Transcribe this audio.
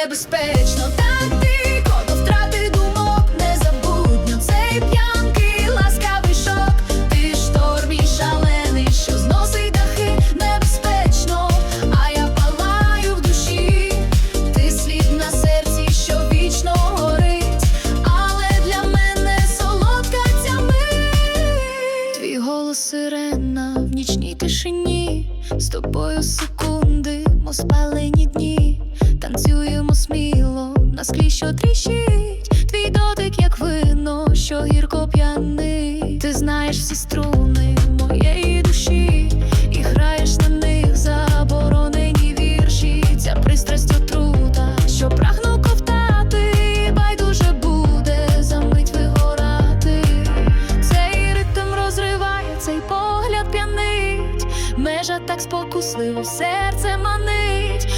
небезпечно, так дико до втрати думок незабутньо цей п'янкий ласкавий шок. Ти шторм і шалений, що зносить дахи небезпечно, а я палаю в душі. Ти слід на серці, що вічно горить, але для мене солодка ця мить. Твій голос сирена в нічній тишині, з тобою секунди, мов спалені дні, на склі, що тріщить, твій дотик, як вино, що гірко п'яний. Ти знаєш всі струни моєї душі, і граєш на них заборонені вірші. Ця пристрасть отрута, що прагну ковтати, байдуже буде замить вигорати. Цей ритм розриває, цей погляд п'янить, межа так спокусливо серце манить.